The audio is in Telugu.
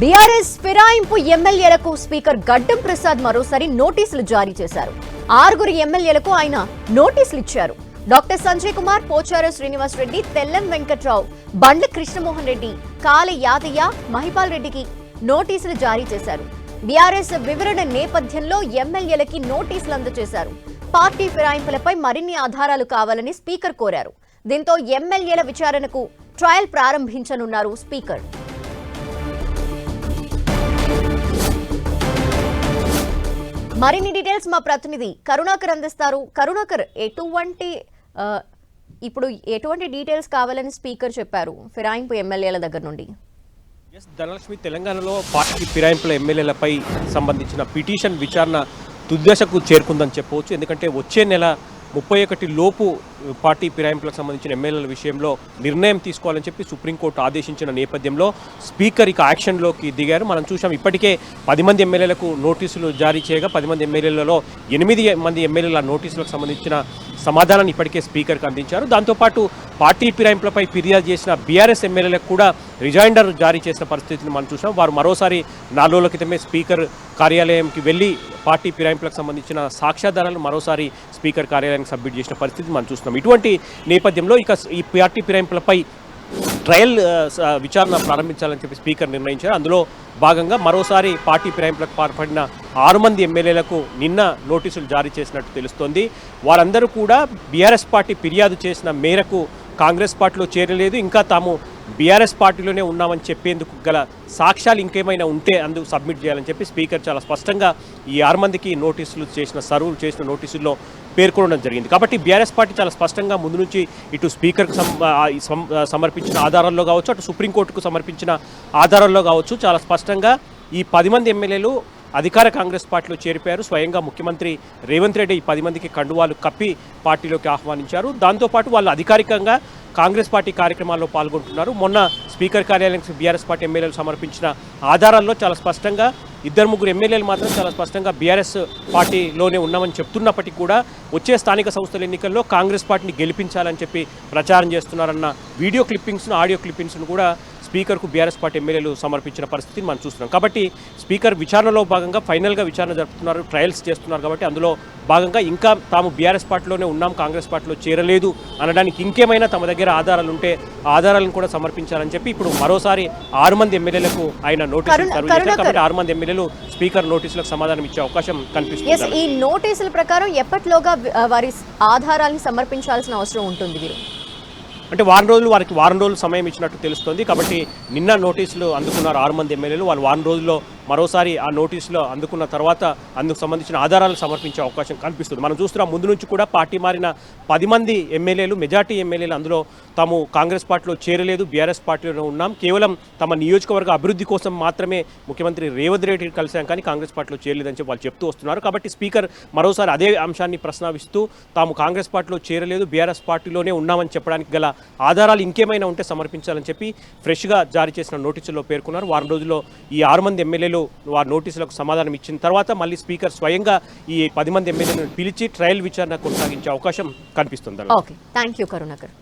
బీఆర్ఎస్ ఫిరాయింపు ఎమ్మెల్యేలకు స్పీకర్ గడ్డం ప్రసాద్ మరోసారి నోటీసులు జారీ చేశారు. ఆరుగురు ఎమ్మెల్యేలకు ఆయన నోటీసులు ఇచ్చారు. డాక్టర్ సంజయ్ కుమార్ పోచారం శ్రీనివాస్ రెడ్డి తెల్లం వెంకట్రావు బండ్ల కృష్ణమోహన్ రెడ్డి కాలి యాదయ్య మహిపాల్ రెడ్డికి నోటీసులు జారీ చేశారు. బీఆర్ఎస్ వివరణ నేపథ్యంలో ఎమ్మెల్యేలకి నోటీసులు అందజేశారు. పార్టీ ఫిరాయింపులపై మరిన్ని ఆధారాలు కావాలని స్పీకర్ కోరారు. దీంతో ఎమ్మెల్యేల విచారణకు ట్రయల్ ప్రారంభించనున్నారు స్పీకర్. మరిన్ని డీటెయిల్స్ మా ప్రతినిధి కరుణాకర్ అందిస్తారు. కరుణాకర్ ఎటువంటి ఇప్పుడు ఎటువంటి డీటెయిల్స్ కావాలని స్పీకర్ చెప్పారు ఫిరాయింపు ఎమ్మెల్యేల దగ్గర నుండి? ఎస్ ధనలక్ష్మి తెలంగాణలో పార్టీ ఫిరాయింపుల ఎమ్మెల్యేలపై సంబంధించిన పిటిషన్ విచారణ తుదశకు చేరుకుందని చెప్పవచ్చు. ఎందుకంటే వచ్చే నెల ముప్పై ఒకటి లోపు పార్టీ ఫిరాయింపులకు సంబంధించిన ఎమ్మెల్యేల విషయంలో నిర్ణయం తీసుకోవాలని చెప్పి సుప్రీంకోర్టు ఆదేశించిన నేపథ్యంలో స్పీకర్ ఇక యాక్షన్లోకి దిగారు. మనం చూసాం ఇప్పటికే పది మంది ఎమ్మెల్యేలకు నోటీసులు జారీ చేయగా పది మంది ఎమ్మెల్యేలలో ఎనిమిది మంది ఎమ్మెల్యేల నోటీసులకు సంబంధించిన సమాధానాన్ని ఇప్పటికే స్పీకర్కి అందించారు. దాంతోపాటు పార్టీ ఫిరాయింపులపై ఫిర్యాదు చేసిన బీఆర్ఎస్ ఎమ్మెల్యేలకు కూడా రిజైండర్ జారీ చేసిన పరిస్థితిని మనం చూసాం వారు మరోసారి నాలుగు రోజుల క్రితమే స్పీకర్ కార్యాలయంకి వెళ్ళి పార్టీ ఫిరాయింపులకు సంబంధించిన సాక్ష్యాధారాలు మరోసారి స్పీకర్ కార్యాలయానికి సబ్మిట్ చేసిన పరిస్థితి మనం చూస్తున్నాం. ఇటువంటి నేపథ్యంలో ఇక ఈ పార్టీ ఫిరాయింపులపై ట్రయల్ విచారణ ప్రారంభించాలని చెప్పి స్పీకర్ నిర్ణయించారు. అందులో భాగంగా మరోసారి పార్టీ ఫిరాయింపులకు పాల్పడిన ఆరు మంది ఎమ్మెల్యేలకు నిన్న నోటీసులు జారీ చేసినట్టు తెలుస్తోంది. వారందరూ కూడా బీఆర్ఎస్ పార్టీ ఫిర్యాదు చేసిన మేరకు కాంగ్రెస్ పార్టీలో చేరలేదు. ఇంకా తాము బీఆర్ఎస్ పార్టీలోనే ఉన్నామని చెప్పేందుకు గల సాక్ష్యాలు ఇంకేమైనా ఉంటే అందుకు సబ్మిట్ చేయాలని చెప్పి స్పీకర్ చాలా స్పష్టంగా ఈ ఆరు మందికి నోటీసులు చేసిన సర్వ్ చేసిన నోటీసుల్లో పేర్కొనడం జరిగింది. కాబట్టి బీఆర్ఎస్ పార్టీ చాలా స్పష్టంగా ముందు నుంచి ఇటు స్పీకర్కు సమర్పించిన ఆధారాల్లో కావచ్చు అటు సుప్రీంకోర్టుకు సమర్పించిన ఆధారాల్లో కావచ్చు చాలా స్పష్టంగా ఈ పది మంది ఎమ్మెల్యేలు అధికార కాంగ్రెస్ పార్టీలో చేరిపోయారు. స్వయంగా ముఖ్యమంత్రి రేవంత్ రెడ్డి పది మందికి కండువాలు కప్పి పార్టీలోకి ఆహ్వానించారు. దాంతోపాటు వాళ్ళు అధికారికంగా కాంగ్రెస్ పార్టీ కార్యక్రమాల్లో పాల్గొంటున్నారు. మొన్న స్పీకర్ కార్యాలయానికి బీఆర్ఎస్ పార్టీ ఎమ్మెల్యేలు సమర్పించిన ఆధారాల్లో చాలా స్పష్టంగా ఇద్దరు ముగ్గురు ఎమ్మెల్యేలు మాత్రం చాలా స్పష్టంగా బీఆర్ఎస్ పార్టీలోనే ఉన్నామని చెప్తున్నప్పటికీ కూడా వచ్చే స్థానిక సంస్థల ఎన్నికల్లో కాంగ్రెస్ పార్టీని గెలిపించాలని చెప్పి ప్రచారం చేస్తున్నారన్న వీడియో క్లిప్పింగ్స్ను ఆడియో క్లిప్పింగ్స్ను కూడా స్పీకర్కు బీఆర్ఎస్ పార్టీ ఎమ్మెల్యేలు సమర్పించిన పరిస్థితిని మనం చూస్తున్నాం. కాబట్టి స్పీకర్ విచారణలో భాగంగా ఫైనల్గా విచారణ జరుపుతున్నారు ట్రయల్స్ చేస్తున్నారు కాబట్టి అందులో భాగంగా ఇంకా తాము బీఆర్ఎస్ పార్టీలోనే ఉన్నాం కాంగ్రెస్ పార్టీలో చేరలేదు అనడానికి ఇంకేమైనా తమ దగ్గర ఆధారాలు ఉంటే ఆధారాలను కూడా సమర్పించాలని చెప్పి ఇప్పుడు మరోసారి ఆరు మంది ఎమ్మెల్యేలకు ఆయన నోటీసులు సర్వ్ చేశారు. కాబట్టి ఆరు మంది ఎమ్మెల్యేలు స్పీకర్ నోటీసులకు సమాధానం ఇచ్చే అవకాశం కనిపిస్తుంది. ఈ నోటీసుల ప్రకారం ఎప్పటిలోగా వారి ఆధారాల్ని సమర్పించాల్సిన అవసరం ఉంటుంది వీరు అంటే వారం రోజులు వారికి వారం రోజులు సమయం ఇచ్చినట్టు తెలుస్తోంది. కాబట్టి నిన్న నోటీసులు అందుకున్నారు ఆరు మంది ఎమ్మెల్యేలు. వాళ్ళు వారం రోజుల్లో మరోసారి ఆ నోటీసులు అందుకున్న తర్వాత అందుకు సంబంధించిన ఆధారాలు సమర్పించే అవకాశం కనిపిస్తుంది. మనం చూస్తున్నాం ముందు నుంచి కూడా పార్టీ మారిన పది మంది ఎమ్మెల్యేలు మెజార్టీ ఎమ్మెల్యేలు అందులో తాము కాంగ్రెస్ పార్టీలో చేరలేదు బీఆర్ఎస్ పార్టీలో ఉన్నాం. కేవలం తమ నియోజకవర్గ అభివృద్ధి కోసం మాత్రమే ముఖ్యమంత్రి రేవంత్ రెడ్డి కలిసాం కానీ కాంగ్రెస్ పార్టీలో చేరలేదని చెప్పి వాళ్ళు చెప్తూ వస్తున్నారు. కాబట్టి స్పీకర్ మరోసారి అదే అంశాన్ని ప్రస్తావిస్తూ తాము కాంగ్రెస్ పార్టీలో చేరలేదు బీఆర్ఎస్ పార్టీలోనే ఉన్నామని చెప్పడానికి గల ఆధారాలు ఇంకేమైనా ఉంటే సమర్పించాలని చెప్పి ఫ్రెష్గా జారీ చేసిన నోటీసుల్లో పేర్కొన్నారు. వారం రోజుల్లో ఈ ఆరు మంది ఎమ్మెల్యేలు వారి నోటీసులకు సమాధానం ఇచ్చిన తర్వాత మళ్ళీ స్పీకర్ స్వయంగా ఈ పది మంది ఎమ్మెల్యేలను పిలిచి ట్రయల్ విచారణ కొనసాగించే అవకాశం కనిపిస్తుంది ఓకే. Thank you Karunakar.